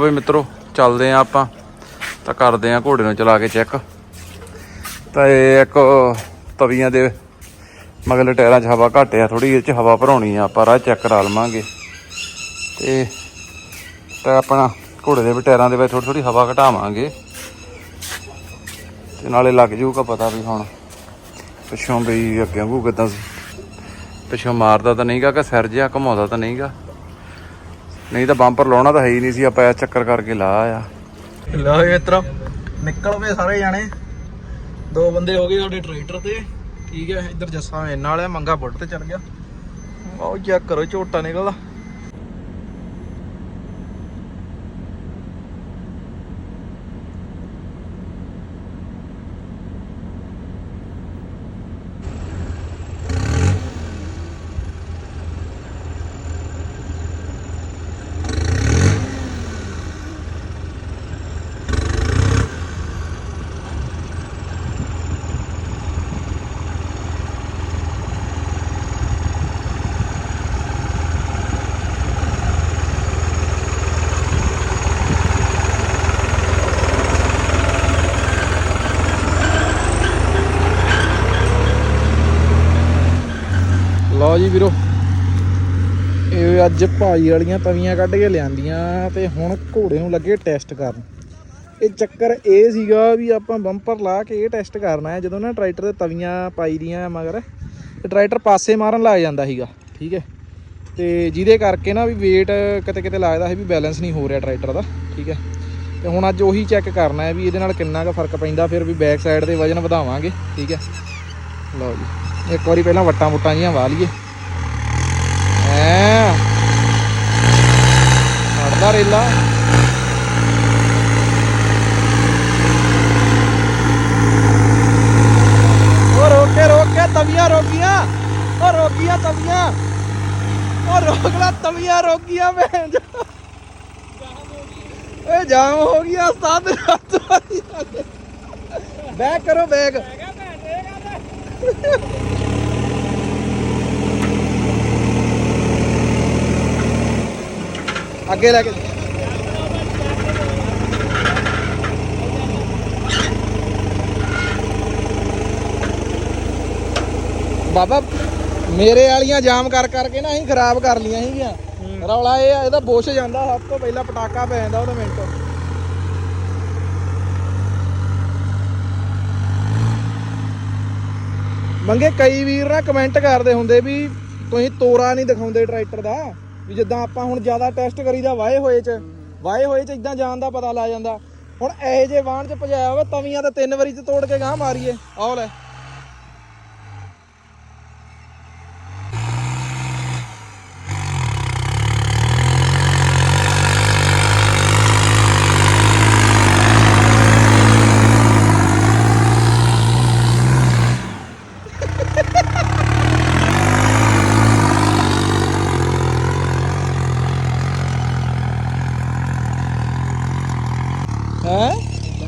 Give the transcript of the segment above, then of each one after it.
ਓਏ ਮਿੱਤਰੋ, ਚੱਲਦੇ ਆ ਆਪਾਂ। ਤਾਂ ਕਰਦੇ ਆ ਘੋੜੇ ਨੂੰ ਚਲਾ ਕੇ ਚੈੱਕ ਤਾਂ ਇਹ ਇੱਕ ਤਵੀਆਂ ਦੇ ਮਗਲੇ ਟਾਇਰਾਂ 'ਚ ਹਵਾ ਘੱਟ ਆ ਥੋੜੀ ਇਹ 'ਚ ਹਵਾ ਭਰਾਉਣੀ ਆ। ਆਪਾਂ ਰਾਹ ਚੈੱਕ ਕਰਾ ਲਵਾਂਗੇ। ਤੇ ਤਾਂ ਆਪਣਾ ਘੋੜੇ ਦੇ ਵੀ ਟਾਇਰਾਂ ਦੇ ਵਿੱਚ ਥੋੜੀ ਥੋੜੀ ਹਵਾ ਘਟਾਵਾਂਗੇ। ਤੇ ਨਾਲੇ ਲੱਗ ਜਾਊਗਾ ਪਤਾ ਵੀ ਹੁਣ ਪਿੱਛੋਂ ਵੀ ਅੱਗੇ ਵਾਂਗੂ ਕਿਦਾਂ ਪਿੱਛੋਂ ਮਾਰਦਾ ਤਾਂ ਨਹੀਂਗਾ ਕਿ ਸਿਰ ਜਿਹਾ ਘਮਾਉਂਦਾ ਤਾਂ ਨਹੀਂਗਾ। ਨਹੀਂ ਤਾਂ ਬੰਪਰ ਲਾਉਣਾ ਤਾਂ ਹੈ ਹੀ ਨਹੀਂ ਸੀ, ਆਪਾਂ ਇਹ ਚੱਕਰ ਕਰਕੇ ਲਾ ਆ ਲਓ ਜੀ ਨਿਕਲ ਪਏ ਸਾਰੇ ਜਾਣੇ। ਦੋ ਬੰਦੇ ਹੋ ਗਏ ਸਾਡੇ ਟਰੈਕਟਰ ਤੇ। ਠੀਕ ਹੈ, ਇੱਧਰ ਜੱਸਾ ਮੇਰੇ ਨਾਲ ਆ, ਮੰਗਾ ਬੁੱਟ ਤੇ ਚੜ ਗਿਆ। ਆਓ ਚੈੱਕ ਕਰੋ, ਝੋਟਾ ਨਿਕਲਦਾ। ਲਓ ਜੀ ਵੀਰੋ। ਇਹ ਅੱਜ ਭਾਈ ਵਾਲੀਆਂ ਤਵੀਆਂ ਕੱਢ ਕੇ ਲਿਆਂਦੀਆਂ ਤੇ ਹੁਣ ਘੋੜੇ ਨੂੰ ਲੱਗੇ ਟੈਸਟ ਕਰਨ। ਇਹ ਚੱਕਰ ਇਹ ਸੀਗਾ ਵੀ ਆਪਾਂ ਬੰਪਰ ਲਾ ਕੇ ਇਹ ਟੈਸਟ ਕਰਨਾ ਹੈ ਜਦੋਂ ਨਾ ਟਰੈਕਟਰ ਤੇ ਤਵੀਆਂ ਪਾਈ ਦੀਆਂ ਮਗਰ, ਤੇ ਟਰੈਕਟਰ ਪਾਸੇ ਮਾਰਨ ਲੱਗ ਜਾਂਦਾ ਸੀਗਾ, ਠੀਕ ਹੈ। ਤੇ ਜਿਹਦੇ ਕਰਕੇ ਨਾ ਵੀ weight ਕਿਤੇ ਕਿਤੇ ਲੱਗਦਾ ਸੀ ਵੀ ਬੈਲੈਂਸ ਨਹੀਂ ਹੋ ਰਿਹਾ ਟਰੈਕਟਰ ਦਾ, ਠੀਕ ਹੈ। ਤੇ ਹੁਣ ਅੱਜ ਉਹੀ ਚੈੱਕ ਕਰਨਾ ਹੈ ਵੀ ਇਹਦੇ ਨਾਲ ਕਿੰਨਾ ਕੁ ਫ਼ਰਕ ਪੈਂਦਾ, ਫਿਰ ਵੀ ਬੈਕ ਸਾਈਡ ਦੇ ਵਜਨ ਵਧਾਵਾਂਗੇ, ਠੀਕ ਹੈ। ਲਓ ਜੀ। ਇੱਕ ਵਾਰੀ ਪਹਿਲਾਂ ਵੱਟਾਂ ਵੁੱਟਾਂ ਜੀਆਂ ਵਾਹ ਲਈਏ ਐ ਹੜਦਾ ਰੇਲਾ ਉਹ ਰੋਕੇ ਰੋਕੇ ਤਵੀਆਂ ਰੋਕੀਆਂ ਉਹ ਰੋਕੀਆਂ ਤਵੀਆਂ ਉਹ ਰੋਕ ਲਾ ਤਵੀਆਂ ਰੋਕੀਆਂ ਮੈਂ ਏ ਜਾਮ ਹੋ ਗਿਆ ਉਸਤਾਦ ਬੈਕ ਕਰੋ ਬੈਕ ਅੱਗੇ ਲੈ ਕੇ। ਬਾਬਾ ਮੇਰੇ ਵਾਲੀਆਂ ਜਾਮ ਕਰ ਕਰਕੇ ਨਾ ਅਸੀਂ ਖਰਾਬ ਕਰ ਲੀਆਂ ਸੀਗੀਆਂ। ਰੌਲਾ ਇਹ ਆ ਇਹਦਾ ਬੁਸ਼ ਜਾਂਦਾ ਸਭ ਤੋਂ ਪਹਿਲਾਂ ਪਟਾਕਾ ਪੈ ਜਾਂਦਾ ਉਹਦੇ ਮਿੰਟ। ਮੰਗੇ ਕਈ ਵੀਰ ਨਾ ਕਮੈਂਟ ਕਰਦੇ ਹੁੰਦੇ ਵੀ ਤੁਸੀਂ ਤੋਰਾ ਨਹੀਂ ਦਿਖਾਉਂਦੇ ਟਰੈਕਟਰ ਦਾ। ਵੀ ਜਿੱਦਾਂ ਆਪਾਂ ਹੁਣ ਜ਼ਿਆਦਾ ਟੈਸਟ ਕਰੀਦਾ ਵਾਏ ਹੋਏ ਚ ਵਾਏ ਹੋਏ ਚ ਇਦਾਂ ਜਾਣ ਦਾ ਪਤਾ ਲੱਗ ਜਾਂਦਾ। ਹੁਣ ਇਹੋ ਜੇ ਵਾਹਣ ਚ ਭਜਾਇਆ ਹੋਵੇ ਤਵੀਆਂ ਤਾਂ ਤਿੰਨ ਵਾਰੀ ਤੇ ਤੋੜ ਕੇ ਗਾਂ ਮਾਰੀਏ। ਆਹ ਲੈ ਹੈ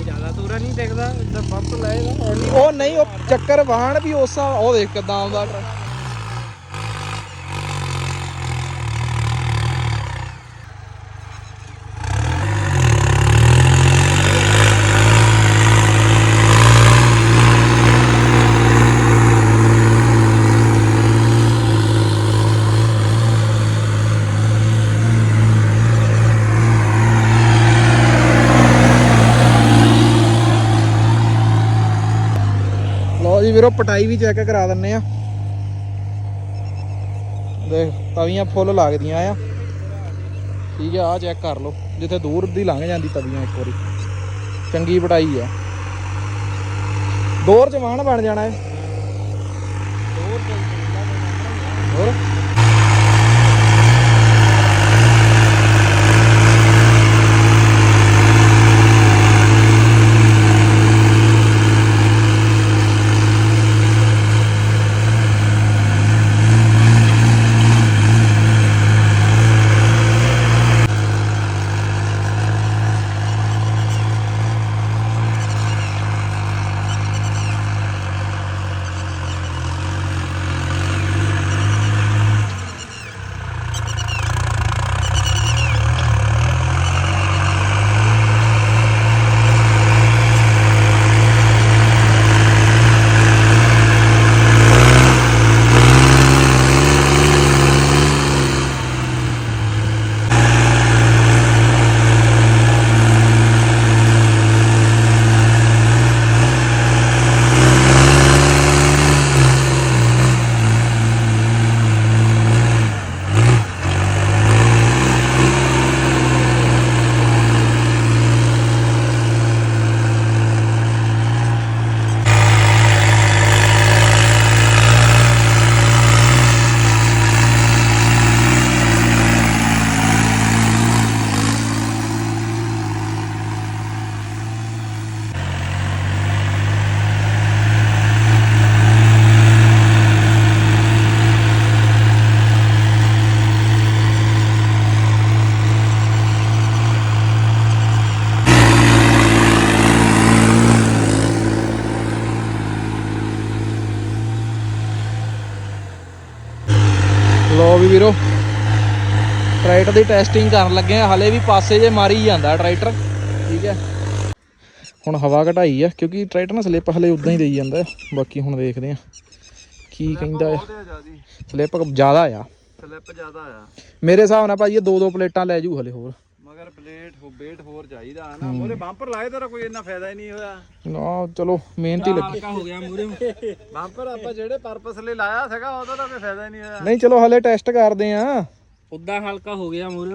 ਜ਼ਿਆਦਾ ਦੂਰਾ ਨਹੀਂ ਦੇਖਦਾ ਇਦਾਂ ਬੰਪ ਲਾਏਗਾ ਉਹ ਨਹੀਂ ਉਹ ਚੱਕਰ ਵਾਹਣ ਵੀ ਉਸਾ ਉਹ ਦੇਖ ਕਿਦਾਂ ਆਉਂਦਾ। ਲਓ ਜੀ ਵੀਰੋ, ਪਟਾਈ ਵੀ ਚੈੱਕ ਕਰਾ ਦਿੰਨੇ ਆ। ਦੇਖ, ਤਵੀਆਂ ਫੁੱਲ ਲੱਗਦੀਆਂ ਆ। ਠੀਕ ਆ ਆ ਚੈੱਕ ਕਰ ਲਓ। ਜਿੱਥੇ ਦੂਰ ਦੀ ਲੰਘ ਜਾਂਦੀ ਤਵੀਆਂ ਇੱਕ ਵਾਰੀ। ਚੰਗੀ ਪਟਾਈ ਆ। ਦੋਰ ਚ ਬਣ ਜਾਣਾ ਹੈ ਹੋਰ? ਵੀ ਵੀਰੋ। ਟਰੈਕਟਰ ਦੀ ਟੈਸਟਿੰਗ ਕਰਨ ਲੱਗੇ ਆ। ਹਲੇ ਵੀ ਪਾਸੇ ਜੇ ਮਾਰੀ ਜਾਂਦਾ ਟਰੈਕਟਰ ਠੀਕ ਹੈ। ਹੁਣ ਹਵਾ ਘਟਾਈ ਆ ਕਿਉਂਕਿ ਟਰੈਕਟਰ ਨਾਲ ਸਲਿੱਪ ਹਲੇ ਉਦਾਂ ਹੀ ਦੇਈ ਜਾਂਦਾ ਬਾਕੀ ਹੁਣ ਦੇਖਦੇ ਆ ਕੀ ਕਹਿੰਦਾ ਆ। ਸਲਿੱਪ ਜ਼ਿਆਦਾ ਆ। ਸਲਿੱਪ ਜ਼ਿਆਦਾ ਆ। ਮੇਰੇ ਹਿਸਾਬ ਨਾਲ ਭਾਜੀ ਇਹ ਦੋ ਦੋ ਪਲੇਟਾਂ ਲੈ ਜੂ ਹਲੇ ਹੋਰ। ਮਗਰ ਪਲੇਟ ਹੋ ਵੇਟ ਹੋਰ ਚਾਹੀਦਾ ਹਨਾ ਮੋਰੇ ਬੰਪਰ ਲਾਏ ਤੇਰਾ ਕੋਈ ਇੰਨਾ ਫਾਇਦਾ ਹੀ ਨਹੀਂ ਹੋਇਆ। ਨਾ ਚਲੋ ਮਿਹਨਤੀ ਲੱਗੀ। ਹਲਕਾ ਹੋ ਗਿਆ ਮੂਰੇ। ਬੰਪਰ ਆਪਾਂ ਜਿਹੜੇ ਪਰਪਸ ਲਈ ਲਾਇਆ ਸੀਗਾ ਉਹਦਾ ਤਾਂ ਕੋਈ ਫਾਇਦਾ ਹੀ ਨਹੀਂ ਹੋਇਆ। ਨਹੀਂ ਚਲੋ ਹਲੇ ਟੈਸਟ ਕਰਦੇ ਆ। ਉਦਾਂ ਹਲਕਾ ਹੋ ਗਿਆ ਮੂਰੇ।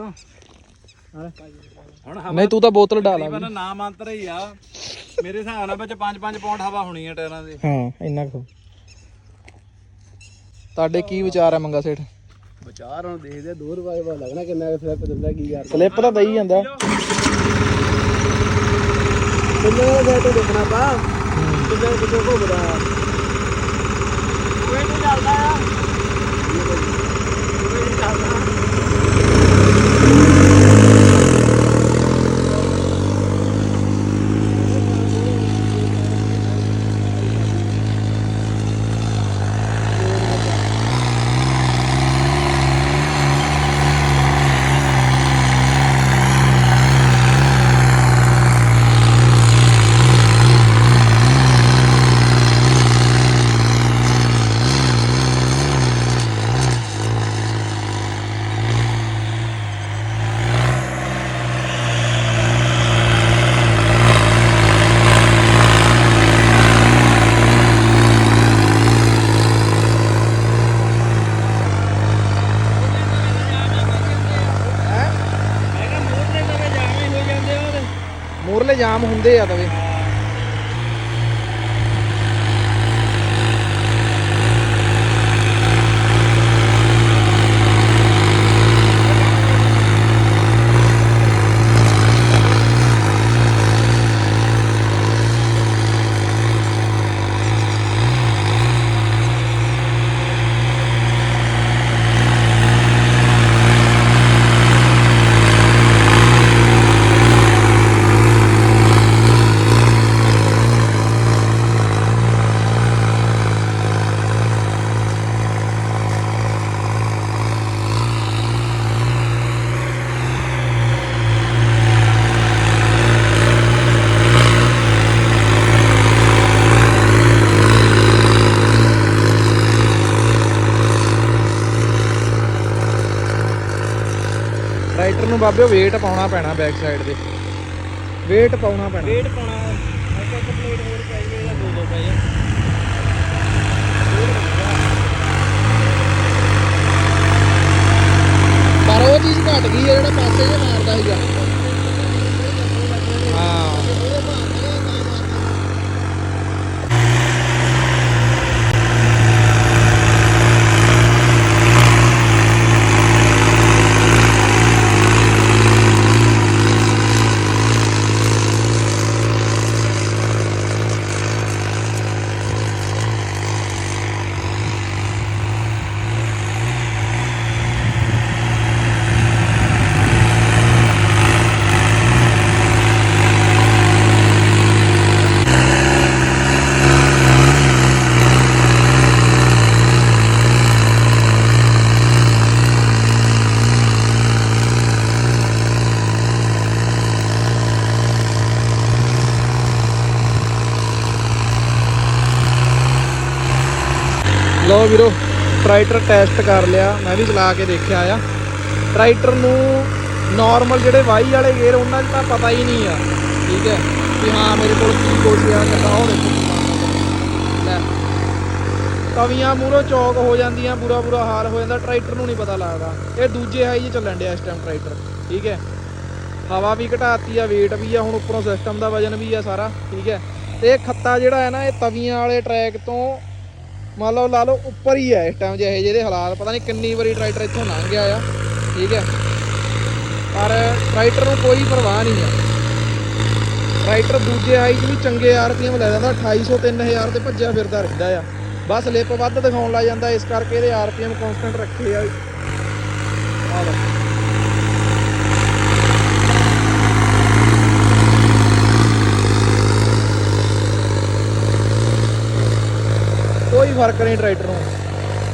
ਹੁਣ ਨਹੀਂ ਤੂੰ ਤਾਂ ਬੋਤਲ ਡਾਲ ਆ ਹਵਾ ਨਾਮ ਅੰਤਰ ਹੀ ਆ। ਮੇਰੇ ਹਿਸਾਬ ਨਾਲ ਵਿੱਚ 5-5 ਪੌਂਡ ਹਵਾ ਹੋਣੀ ਆ ਟਾਇਰਾਂ ਦੇ। ਹਾਂ ਇੰਨਾ ਕੁ। ਤੁਹਾਡੇ ਕੀ ਵਿਚਾਰ ਆ ਮੰਗਾ ਸੇਠ? ਵਿਚਾਰ ਹੁਣ ਦੇਖਦੇ 2 ਰੁਪਏ ਵਾ ਲੱਗਣਾ ਕਿੰਨਾ ਫਲਿੱਪ ਦਿੰਦਾ ਕੀ ਸਲਿੱਪ ਤਾਂ ਦਈ ਜਾਂਦਾ। ਕਿੰਨੇ ਦਾ ਦੇਖਣਾ ਪਾ ਕਿੰਨੇ ਕਿੰਨੇ ਘੁੰਮਦਾ ਕੋਈ ਨਹੀਂ ਚੱਲਦਾ ਆ ਕੋਈ ਨਹੀਂ ਚੱਲਦਾ ਮੈਂ ਕਿਹਾ ਮੂਰ ਦੇ ਨਵੇਂ ਜਾਵੇਂ ਹੋ ਜਾਂਦੇ ਉਹਦੇ ਮੂਰਲੇ ਹੁੰਦੇ ਆ ਤਵੇ ਟਰੈਕਟਰ ਨੂੰ ਬਾਬਿਓ weight ਪਾਉਣਾ ਪੈਣਾ ਬੈਕ ਸਾਈਡ ਤੇ। weight ਪਾਉਣਾ ਪੈਣਾ। ਵੇਟ ਪਾਉਣਾ ਇੱਕ ਇੱਕ ਪਲੇਟ ਹੋਰ ਚਾਹੀਦੀ ਜਾਂ ਦੋ ਦੋ ਪਏ ਪਰ ਉਹ ਚੀਜ਼ ਘਟ ਗਈ ਹੈ ਜਿਹੜਾ ਪਾਸੇ ਜੇ ਮਾਰਦਾ ਸੀਗਾ। ਹਾਂ ਲਓ ਵੀਰੋ ਟਰੈਕਟਰ ਟੈਸਟ ਕਰ ਲਿਆ, ਮੈਂ ਵੀ ਚਲਾ ਕੇ ਦੇਖਿਆ ਆ। ਟਰੈਕਟਰ ਨੂੰ ਨਾਰਮਲ ਜਿਹੜੇ ਵਾਈ ਵਾਲੇ ਗੇਅਰ, ਉਹਨਾਂ 'ਚ ਤਾਂ ਪਤਾ ਹੀ ਨਹੀਂ ਆ। ਠੀਕ ਹੈ? ਕਿ ਹਾਂ, ਮੇਰੇ ਕੋਲ ਕੀ ਕੁਛ ਆ ਕਿੱਦਾਂ ਹੋ ਲੈ। ਤਵੀਆਂ ਮੂਰੋ ਚੌਕ ਹੋ ਜਾਂਦੀਆਂ, ਬੁਰਾ ਬੁਰਾ ਹਾਲ ਹੋ ਜਾਂਦਾ ਟਰੈਕਟਰ ਨੂੰ ਨਹੀਂ ਪਤਾ ਲੱਗਦਾ। ਇਹ ਦੂਜੇ ਹਾਈ 'ਚ ਚੱਲਣ ਡਿਆ ਇਸ ਟਾਈਮ ਟਰੈਕਟਰ ਠੀਕ ਹੈ? ਹਵਾ ਵੀ ਘਟਾਤੀ ਆ, weight ਵੀ ਆ, ਹੁਣ ਉੱਪਰੋਂ ਸਿਸਟਮ ਦਾ ਵਜਨ ਵੀ ਆ ਸਾਰਾ। ਠੀਕ ਹੈ? ਤੇ ਇਹ ਖੱਤਾ ਜਿਹੜਾ ਹੈ ਨਾ, ਇਹ ਤਵੀਆਂ ਵਾਲੇ ਟਰੈਕ ਤੋਂ ਮੰਨ ਲਓ, ਲਾ ਲਓ ਉੱਪਰ ਹੀ ਹੈ ਇਸ ਟਾਈਮ ਜਿਹੇ ਜਿਹੇ ਹਾਲਾਤ, ਪਤਾ ਨਹੀਂ ਕਿੰਨੀ ਵਾਰੀ ਟਰੈਕਟਰ ਇੱਥੋਂ ਲੰਘ ਗਿਆ ਆ, ਠੀਕ ਹੈ। ਪਰ ਟਰੈਕਟਰ ਨੂੰ ਕੋਈ ਪਰਵਾਹ ਨਹੀਂ ਆ। ਟਰੈਕਟਰ ਦੂਜੇ ਹਾਈ 'ਚ ਵੀ ਚੰਗੇ ਆਰਪੀਐਮ ਲੈ ਜਾਂਦਾ 2800 3000 ਤੇ ਭੱਜਿਆ ਫਿਰਦਾ ਰਹਿੰਦਾ ਆ। ਬਸ ਲਿਪ ਵੱਧ ਦਿਖਾਉਣ ਲੱਗ ਜਾਂਦਾ, ਇਸ ਕਰਕੇ ਇਹਦੇ ਆਰਪੀਐਮ ਕਨਸਟੈਂਟ ਰੱਖੇ ਆ। ਆ ਲਓ। ਕੋਈ ਫ਼ਰਕ ਨਹੀਂ ਟਰੈਕਟਰ ਨੂੰ।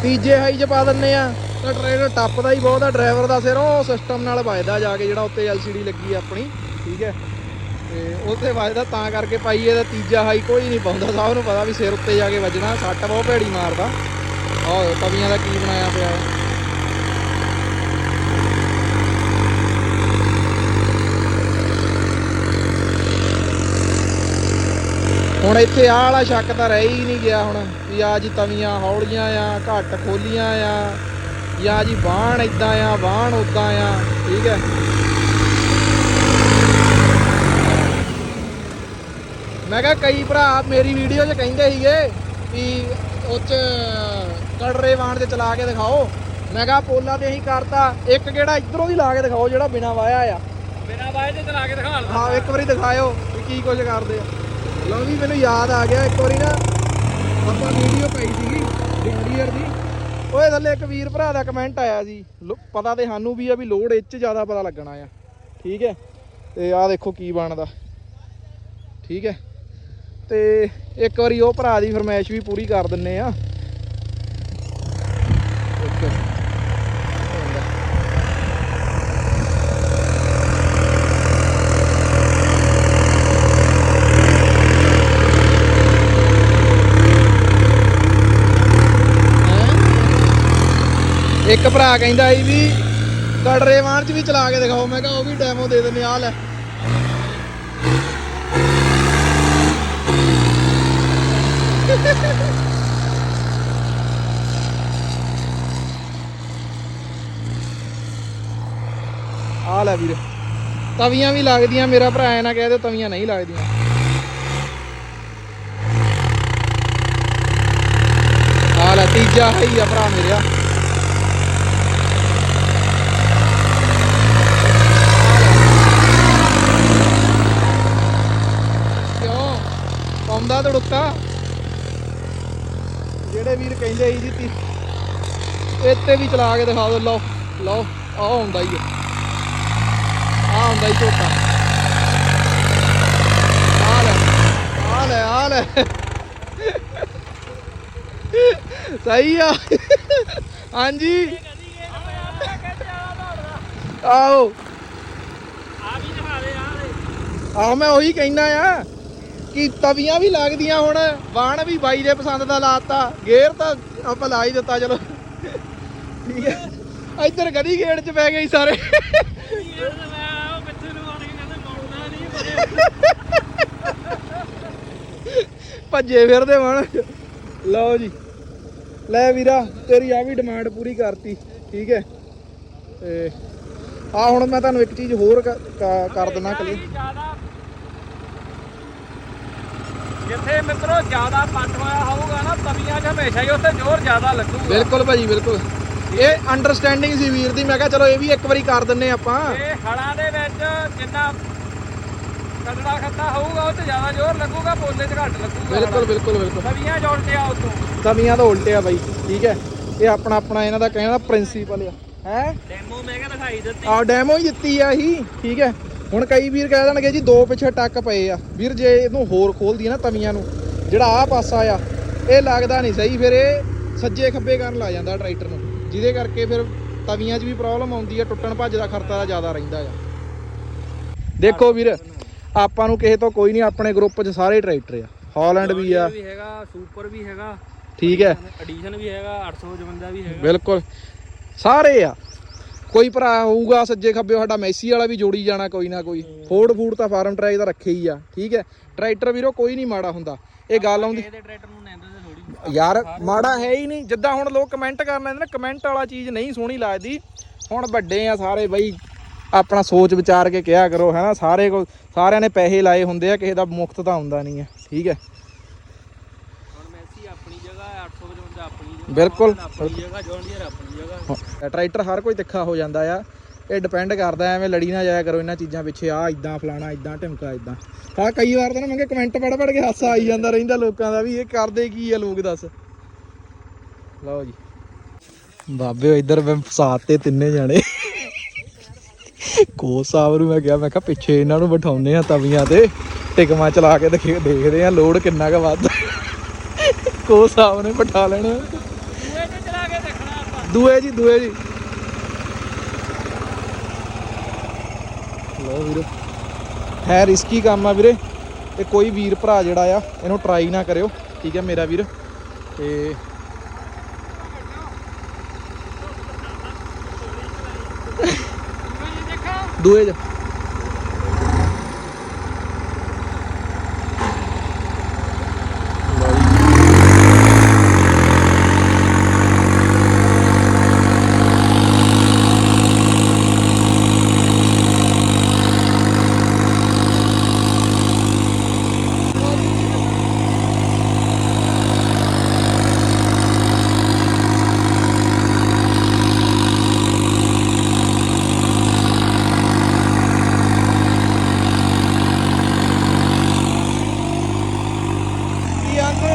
ਤੀਜੇ ਹਾਈ 'ਚ ਪਾ ਦਿੰਨੇ ਆ। ਤਾਂ ਟਰੈਕਟਰ ਟੱਪਦਾ ਹੀ ਬਹੁਤ ਆ, ਡਰਾਈਵਰ ਦਾ ਸਿਰ, ਉਹ ਸਿਸਟਮ ਨਾਲ ਵੱਜਦਾ ਜਾ ਕੇ ਜਿਹੜਾ ਉੱਤੇ LCD ਲੱਗੀ ਆ ਆਪਣੀ, ਠੀਕ ਹੈ। ਤੇ ਉੱਥੇ ਵੱਜਦਾ, ਤਾਂ ਕਰਕੇ ਪਾਈਏ ਇਹਦਾ ਤੀਜਾ ਹਾਈ ਕੋਈ ਨਹੀਂ ਪਾਉਂਦਾ। ਸਭ ਨੂੰ ਪਤਾ ਵੀ ਸਿਰ ਉੱਤੇ ਜਾ ਕੇ ਵੱਜਣਾ, ਸੱਟ ਬਹੁਤ ਭੈੜੀ ਮਾਰਦਾ। ਆਹ ਤਵੀਆਂ ਦਾ ਕੀ ਬਣਾਇਆ ਪਿਆ ਹੈ। ਹੁਣ ਇੱਥੇ ਆਹ ਵਾਲਾ ਸ਼ੱਕ ਤਾਂ ਰਹਿ ਹੀ ਨਹੀਂ ਗਿਆ ਹੁਣ ਵੀ ਆ ਜੀ ਤਵੀਆਂ ਹੌਲੀਆਂ ਆ ਘੱਟ ਖੋਲੀਆਂ ਆ ਜਾਂ ਜੀ ਬਾਣ ਇਦਾਂ ਆ ਬਾਣ ਉਦਾਂ ਆ ਠੀਕ ਹੈ? ਮੈਂ ਕਿਹਾ ਕਈ ਭਰਾ ਮੇਰੀ ਵੀਡੀਓ 'ਚ ਕਹਿੰਦੇ ਸੀਗੇ ਵੀ ਉਹ 'ਚ ਕੜਰੇ ਵਾਣ ਤੇ ਚਲਾ ਕੇ ਦਿਖਾਓ। ਮੈਂ ਕਿਹਾ ਪੋਲਾ ਤੇ ਅਸੀਂ ਕਰਤਾ ਇੱਕ ਕਿਹੜਾ ਇਧਰੋਂ ਦੀ ਲਾ ਕੇ ਦਿਖਾਓ ਜਿਹੜਾ ਬਿਨਾ ਵਾਇਆ ਆ। ਬਿਨਾ ਵਾਏ ਤੇ ਚਲਾ ਕੇ ਦਿਖਾ ਹਾਂ ਇੱਕ ਵਾਰੀ ਦਿਖਾਇਓ ਵੀ ਕੀ ਕੁਝ ਕਰਦੇ ਆ। ਲਓ ਵੀ ਮੈਨੂੰ ਯਾਦ ਆ ਗਿਆ, ਇੱਕ ਵਾਰੀ ਨਾ ਆਪਾਂ ਵੀਡੀਓ ਪਾਈ ਸੀਗੀ ਗਵਾਲੀਅਰ ਦੀ। ਓਏ, ਥੱਲੇ ਇੱਕ ਵੀਰ ਭਰਾ ਦਾ ਕਮੈਂਟ ਆਇਆ ਸੀ ਲੋ- ਪਤਾ ਤੇ ਸਾਨੂੰ ਵੀ ਆ ਵੀ ਲੋਡ ਇੱਚ ਜ਼ਿਆਦਾ ਪਤਾ ਲੱਗਣਾ ਆ। ਠੀਕ ਹੈ? ਤੇ ਆਹ ਦੇਖੋ ਕੀ ਬਣਦਾ। ਠੀਕ ਹੈ? ਤੇ ਇੱਕ ਵਾਰੀ ਉਹ ਭਰਾ ਦੀ ਫਰਮਾਇਸ਼ ਵੀ ਪੂਰੀ ਕਰ ਦਿੰਨੇ ਆ ਇੱਕ ਹੈਂ? ਇੱਕ ਭਰਾ ਕਹਿੰਦਾ ਸੀ ਵੀ ਕੜਰੇ ਵਾਣ ਚ ਵੀ ਚਲਾ ਕੇ ਦਿਖਾਓ। ਮੈਂ ਕਿਹਾ ਉਹ ਵੀ ਡੈਮੋ ਦੇ ਦਿੰਨੇ ਆ ਲੈ। ਆ ਲੈ ਵੀਰ। ਤਵੀਆਂ ਵੀ ਲੱਗਦੀਆਂ, ਮੇਰਾ ਭਰਾ ਐ ਨਾ ਕਹਿ ਦੇ ਤਵੀਆਂ ਨਹੀਂ ਲੱਗਦੀਆਂ। ਆ ਲੈ, ਤੀਜਾ ਹੈ ਹੀ ਆ ਭਰਾ ਮੇਰਿਆ ਪਾਉਂਦਾ ਤੜੁੱਕਾ ਜਿਹੜੇ ਵੀਰ ਕਹਿੰਦੇ ਸੀ ਜੀ ਇੱਥੇ ਵੀ ਚਲਾ ਕੇ ਦਿਖਾ ਦਿਓ ਲਓ ਲਓ ਆਹ ਹੁੰਦਾ ਹੀ ਆ ਹੁੰਦਾ ਹੀ ਝੋਟਾ। ਆ ਲੈ ਆ ਲੈ ਆ ਲੈ। ਸਹੀ ਆ। ਹਾਂਜੀ। ਆਓ ਆ ਵੀ ਦਿਖਾ ਦੇ ਆ ਮੈਂ ਉਹੀ ਕਹਿਣਾ ਆ। ਕਿ ਤਵੀਆਂ ਵੀ ਲੱਗਦੀਆਂ ਹੁਣ ਬਾਣ ਵੀ ਬਾਈ ਦੇ ਪਸੰਦ ਦਾ ਲਾਤਾ ਗੇਅਰ ਤਾਂ ਆਪਾਂ ਲਾ ਹੀ ਦਿੱਤਾ ਚਲੋ। ਠੀਕ ਹੈ। ਇੱਧਰ ਗਦੀ ਗੇੜ ਚ ਪੈ ਗਏ ਸੀ ਸਾਰੇ। ਭੱਜੇ ਫਿਰਦੇ ਮਣ ਲਓ ਜੀ। ਲੈ ਵੀਰਾ ਤੇਰੀ ਆ ਵੀ ਡਿਮਾਂਡ ਪੂਰੀ ਕਰਤੀ। ਠੀਕ ਹੈ। ਤੇ ਆ ਹੁਣ ਮੈਂ ਤੁਹਾਨੂੰ ਇੱਕ ਚੀਜ਼ ਹੋਰ ਕਰ ਦਿੰਦਾ ਕਲੀ ਜ਼ਿਆਦਾ ਜਿੱਥੇ ਮਿੱਤਰੋ ਜ਼ਿਆਦਾ ਪੱਟ ਹੋਇਆ ਹੋਊਗਾ ਨਾ ਤਵੀਆਂ 'ਚ ਹਮੇਸ਼ਾ ਹੀ ਉੱਥੇ ਜ਼ੋਰ ਜ਼ਿਆਦਾ ਲੱਗੂਗਾ। ਬਿਲਕੁਲ ਭਾਜੀ ਬਿਲਕੁਲ। ਇਹ ਅੰਡਰਸਟੈਂਡਿੰਗ ਸੀ ਵੀਰ ਦੀ ਮੈਂ ਕਿਹਾ ਚਲੋ ਇਹ ਵੀ ਇੱਕ ਵਾਰੀ ਕਰ ਦਿੰਨੇ ਆਪਾਂ। ਇਹ ਹਲਾਂ ਦੇ ਵਿੱਚ ਜਿੰਨਾ ਕੱਢਣਾ ਖੱਤਾ ਹੋਊਗਾ ਉਹ 'ਚ ਜ਼ਿਆਦਾ ਜ਼ੋਰ ਲੱਗੂਗਾ ਪੋਲੇ 'ਚ ਘੱਟ ਲੱਗੂਗਾ ਬਿਲਕੁਲ ਬਿਲਕੁਲ ਬਿਲਕੁਲ। ਤਵੀਆਂ ਜੋੜਦੇ ਆ ਉਤੋਂ ਤਵੀਆਂ ਤਾਂ ਉਲਟੇ ਆ ਬਾਈ ਠੀਕ ਹੈ। ਇਹ ਆਪਣਾ ਆਪਣਾ ਇਹਨਾਂ ਦਾ ਕਹਿਣ ਪ੍ਰਿੰਸੀਪਲ ਆ। ਹੈ? ਡੈਮੋ ਮੈਂ ਕਿਹਾ ਦਿਖਾਈ ਦਿੱਤੀ। ਆ ਡੈਮੋ ਹੀ ਦਿੱਤੀ ਆ ਹੀ ਠੀਕ ਹੈ। ਹੁਣ ਕਈ ਵੀਰ ਕਹਿ ਦੇਣਗੇ ਜੀ ਦੋ ਪਿੱਛੇ ਟੱਕ ਪਏ ਆ। ਵੀਰ ਜੇ ਇਹਨੂੰ ਹੋਰ ਖੋਲਦੀ ਨਾ ਤਵੀਆਂ ਨੂੰ ਜਿਹੜਾ ਆ ਪਾਸਾ ਆ ਇਹ ਲੱਗਦਾ ਨਹੀਂ ਸਹੀ ਫਿਰ ਇਹ ਸੱਜੇ ਖੱਬੇ ਕਰਨ ਲੱਗ ਜਾਂਦਾ ਟਰੈਕਟਰ ਨੂੰ ਜਿਹਦੇ ਕਰਕੇ ਫਿਰ ਤਵੀਆਂ 'ਚ ਵੀ ਪ੍ਰੋਬਲਮ ਆਉਂਦੀ ਆ ਟੁੱਟਣ ਭੱਜ ਦਾ ਖਰਚਾ ਦਾ ਜ਼ਿਆਦਾ ਰਹਿੰਦਾ ਆ। ਦੇਖੋ ਵੀਰ ਆਪਾਂ ਨੂੰ ਕਿਸੇ ਤੋਂ ਕੋਈ ਨਹੀਂ ਆਪਣੇ ਗਰੁੱਪ 'ਚ ਸਾਰੇ ਟਰੈਕਟਰ ਆ। ਹਾਲੈਂਡ ਵੀ ਆ। ਵੀ ਹੈਗਾ ਸੁਪਰ ਵੀ ਹੈਗਾ। ਠੀਕ ਹੈ। ਐਡੀਸ਼ਨ ਵੀ ਹੈਗਾ 855 ਵੀ ਹੈਗਾ। ਬਿਲਕੁਲ। ਸਾਰੇ ਆ। ਕੋਈ ਭਰਾ ਹੋਊਗਾ ਸੱਜੇ ਖੱਬੇ ਸਾਡਾ ਮੈਸੀ ਵਾਲਾ ਵੀ ਜੋੜੀ ਜਾਣਾ ਕੋਈ ਨਾ ਕੋਈ। ਫੋਰਡ ਫੂਡ ਤਾਂ ਫਾਰਮ ਟਰੈਕ ਦਾ ਰੱਖੇ ਹੀ ਆ ਠੀਕ ਹੈ? ਟਰੈਕਟਰ ਵੀਰੋ ਕੋਈ ਨਹੀਂ ਮਾੜਾ ਹੁੰਦਾ। ਇਹ ਗੱਲ ਆਉਂਦੀ ਇਹਦੇ ਟਰੈਕਟਰ ਨੂੰ ਨੈਂਦੇ ਤੇ ਥੋੜੀ ਯਾਰ ਮਾੜਾ ਹੈ ਹੀ ਨਹੀਂ। ਜਿੱਦਾਂ ਹੁਣ ਲੋਕ ਕਮੈਂਟ ਕਰ ਲੈਂਦੇ ਨੇ ਕਮੈਂਟ ਵਾਲਾ ਚੀਜ਼ ਨਹੀਂ ਸੋਹਣੀ ਲੱਗਦੀ। ਹੁਣ ਵੱਡੇ ਆ ਸਾਰੇ ਬਈ ਆਪਣਾ ਸੋਚ ਵਿਚਾਰ ਕੇ ਕਿਹਾ ਕਰੋ ਹੈਨਾ? ਸਾਰੇ ਕੋ ਸਾਰਿਆਂ ਨੇ ਪੈਸੇ ਲਾਏ ਹੁੰਦੇ ਆ ਕਿਸੇ ਦਾ ਮੁਫਤ ਤਾਂ ਹੁੰਦਾ ਨਹੀਂ ਹੈ ਠੀਕ ਹੈ? ਜਗ੍ਹਾ ਹੈ 855 ਆਪਣੀ ਜਗ੍ਹਾ ਬਿਲਕੁਲ ਆਪਣੀ ਜਗ੍ਹਾ ਜੌਨ ਡੀਅਰ ਆਪਣੀ ਜਗ੍ਹਾ। ਟਰੈਕਟਰ ਹਰ ਕੋਈ ਤਿੱਖਾ ਹੋ ਜਾਂਦਾ ਆ। ਇਹ ਡਿਪੈਂਡ ਕਰਦਾ ਐਵੇਂ ਲੜੀ ਨਾ ਜਾਇਆ ਕਰੋ ਇਹਨਾਂ ਚੀਜ਼ਾਂ ਪਿੱਛੇ। ਆ ਇਦਾਂ ਫਲਾਣਾ ਇਦਾਂ ਢਿਮਕਾ ਇਦਾਂ ਆ ਕਈ ਵਾਰ ਤਾਂ ਨਾ ਮੰਗੇ ਕਮੈਂਟ ਪੜ ਪੜ ਕੇ ਹਾਸਾ ਆਈ ਜਾਂਦਾ ਰਹਿੰਦਾ ਲੋਕਾਂ ਦਾ ਵੀ ਇਹ ਕਰਦੇ ਕੀ ਆ ਲੋਕ ਦੱਸ। ਲਓ ਜੀ। ਬਾਬੇ ਇੱਧਰ ਮੈਂ ਫਸਾਤੇ ਤਿੰਨੇ ਜਾਣੇ। ਕੋ ਸਾਹਿਬ ਨੂੰ ਮੈਂ ਕਿਹਾ ਮੈਂ ਕਿਹਾ ਪਿੱਛੇ ਇਹਨਾਂ ਨੂੰ ਬਿਠਾਉਨੇ ਆ ਤਵੀਆਂ ਤੇ। ਟਿਕਮਾ ਚਲਾ ਕੇ ਦੇਖੇ ਦੇਖਦੇ ਆ ਲੋਡ ਕਿੰਨਾ ਕੁ ਵੱਧ। ਕੋ ਸਾਹਿਬ ਨੇ ਬਿਠਾ ਲੈਣਾ। ਕੂਏ 'ਚ ਚਲਾ ਕੇ ਦੇਖਣਾ ਆਪਾਂ। ਦੂਏ ਜੀ ਦੂਏ ਜੀ। ਲੋ ਵੀਰੋ ਹੈ ਰਿਸਕੀ ਕੰਮ ਆ ਵੀਰੇ। ਤੇ ਕੋਈ ਵੀਰ ਭਰਾ ਜਿਹੜਾ ਆ ਇਹਨੂੰ ਟਰਾਈ ਨਾ ਕਰਿਓ। ਠੀਕ ਹੈ ਮੇਰਾ ਵੀਰ। ਤੇ ਦੂਏ ਜੀ ਲਓ ਜੀ ਕੀ ਆਂਦੇ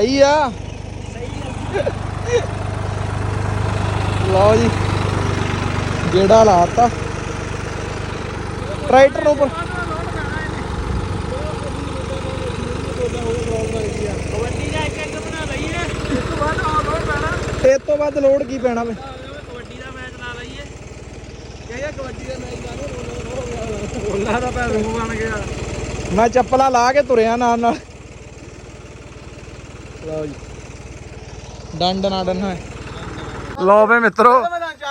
ਸਹੀ ਆ। ਲਓ ਜੀ ਜਿਹੜਾ ਲਾਤਾ। ਟਰੈਕਟਰ ਉੱਪਰ। ਕਬੱਡੀ ਤੋਂ ਬਾਅਦ ਪੈਣਾ ਲੋਡ ਕੀ ਪੈਣਾ ਵੇ? ਕਬੱਡੀ ਦਾ ਮੈਚ ਲਾ ਲਈਏ ਕਹਿੰਦਾ ਕਬੱਡੀ ਦਾ ਮੈਚ ਲਾ ਲਓ ਉਹਨਾਂ ਦਾ ਪੈਰ ਬਣ ਗਿਆ ਮੈਂ ਚੱਪਲਾਂ ਲਾ ਕੇ ਤੁਰਿਆ ਨਾਲ ਨਾਲ। ਲਓ ਜੀ। ਡੰਡ ਨਾ ਡੰਨਾ ਲੋ ਵੇ ਮਿੱਤਰੋ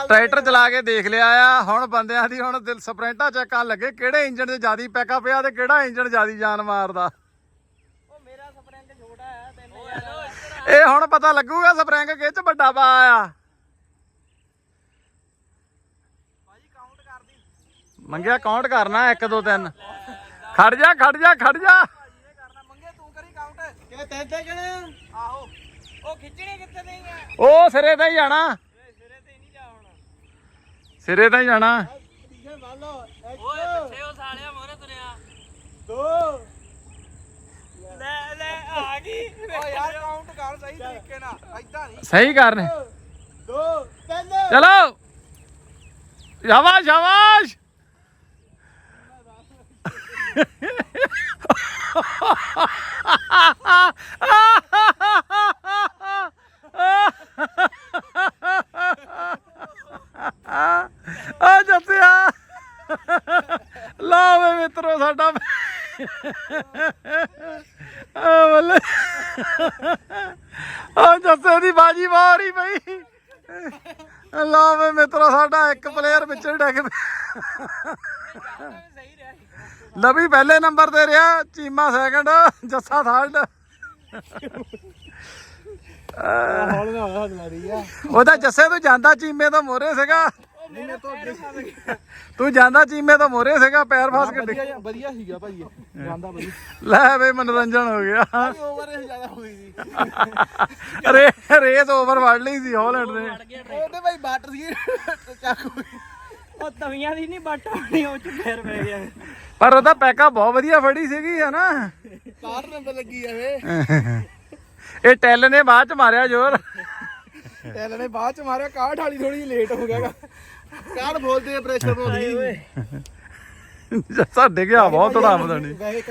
ਟਰੈਕਟਰ ਚਲਾ ਕੇ ਦੇਖ ਲਿਆ ਆ। ਹੁਣ ਬੰਦਿਆਂ ਦੀ ਹੁਣ ਦਿਲ ਸਪ੍ਰਿੰਟਾਂ ਚੈੱਕ ਕਰਨ ਲੱਗੇ ਕਿਹੜੇ ਇੰਜਨ 'ਚ ਜਿਆਦੀ ਪੈਕਅਪ ਆ ਤੇ ਕਿਹੜਾ ਇੰਜਨ ਜਿਆਦੀ ਜਾਨ ਮਾਰਦਾ। ਉਹ ਮੇਰਾ ਸਪਰਿੰਗ ਛੋਟਾ ਹੈ ਤੈਨੂੰ ਇਹ ਹੁਣ ਪਤਾ ਲੱਗੂਗਾ ਸਪਰਿੰਗ ਕਿਹ 'ਚ ਵੱਡਾ ਪਾ ਆ। ਮੰਗਿਆ ਕਾਊਂਟ ਕਰਨਾ 1 2 3 ਖੜ ਜਾ ਖੜ ਜਾ ਖੜ ਜਾ। ਆਹੋ। ਉਹ ਖਿੱਚਣੀ ਕਿੱਥੇ ਨਹੀਂ ਹੈ ਉਹ ਸਿਰੇ ਤੇ ਹੀ ਜਾਣਾ। ਸਿਰੇ ਤੇ ਨਹੀਂ ਜਾ ਹੁਣ। ਸਿਰੇ ਤੇ ਹੀ ਜਾਣਾ। ਓਏ ਪਿੱਛੇ ਉਹ ਸਾਲਿਆ ਮੋਰੇ ਤੁਰਿਆ ਦੋ। ਲੈ ਲੈ ਆ ਗਈ। ਓ ਯਾਰ ਕਾਊਂਟ ਕਰ ਸਹੀ ਤਰੀਕੇ ਨਾਲ। ਐਦਾਂ ਨਹੀਂ। ਸਹੀ ਕਰਨੇ। ਦੋ ਤਿੰਨ। ਚਲੋ। ਸ਼ਾਬਾਸ਼ ਸ਼ਾਬਾਸ਼। ਆ ਜੱਤਿਆ ਲਓ ਮਿੱਤਰੋ ਸਾਡਾ। ਆ ਬੱਲੇ। ਆ ਜੱਸੇ ਦੀ ਬਾਜੀ ਮਾਰੀ ਪਈ। ਲਾਵੇ ਵੇ ਮਿੱਤਰੋ ਸਾਡਾ ਇੱਕ ਪਲੇਅਰ ਵਿੱਚ ਡਿੱਗ ਪਿਆ। ਲਵੀ ਪਹਿਲੇ ਨੰਬਰ ਤੇ ਰਿਹਾ ਚੀਮਾ ਸੈਕੰਡ ਜੱਸਾ ਥਰਡ ਹੌਲ ਨਾ ਹੌਲ ਮਾਰੀ ਆ। ਉਹਦਾ ਜੱਸੇ ਤੂੰ ਜਾਂਦਾ ਚੀਮੇ ਤੋਂ ਮੋਰੇ ਸੀਗਾ। ਨਹੀਂ ਤੋਂ ਤੂੰ ਜਾਂਦਾ ਚੀਮੇ ਤੋਂ ਮੋਰੇ ਸੀਗਾ ਪੈਰ ਫਸ ਕੇ ਡਿੱਗ ਵਧੀਆ ਵਧੀਆ ਸੀਗਾ ਭਾਈ ਇਹ। ਜਾਂਦਾ ਵਧੀਆ। ਲੈ ਵੇ ਮਨੋਰੰਜਨ ਹੋ ਗਿਆ। ਓਵਰ ਇਹ ਜ਼ਿਆਦਾ ਹੋ ਗਈ ਸੀ। ਰੇ ਰੇਸ ਓਵਰ ਵੜ ਲਈ ਸੀ ਹਾਲੈਂਡ ਨੇ ਉਹਦੇ ਭਾਈ ਬੱਟ ਸੀ ਚਾਕੂ ਉਹ ਤਵੀਆਂ ਦੀ ਨਹੀਂ ਬੱਟ ਆਉਣੀ ਉਹ ਚ ਫੇਰ ਪੈ ਗਿਆ। ਪਰ ਉਹਦਾ ਪੈਕਾ ਬਹੁਤ ਵਧੀਆ ਫੜੀ ਸੀਗੀ ਹੈ ਨਾ? ਕਾਰ ਨੰਬਰ ਲੱਗੀ ਜਾਵੇ ਇਹ? ਟੈਲ ਨੇ ਬਾਅਦ ਚ ਮਾਰਿਆ ਜ਼ੋਰ। ਟੈਲ ਨੇ ਬਾਅਦ ਚ ਮਾਰਿਆ ਕਾਠ ਵਾਲੀ ਥੋੜੀ ਜਿਹੀ ਲੇਟ ਹੋ ਗਿਆ ਕਾਰ ਬੋਲਦੇ ਆ ਪ੍ਰੈਸ਼ਰ ਤੋਂ ਓਏ। ਜੱਸਾ ਡਿੱਗਿਆ ਬਹੁਤ ਮਦਣੀ ਵੈਸੇ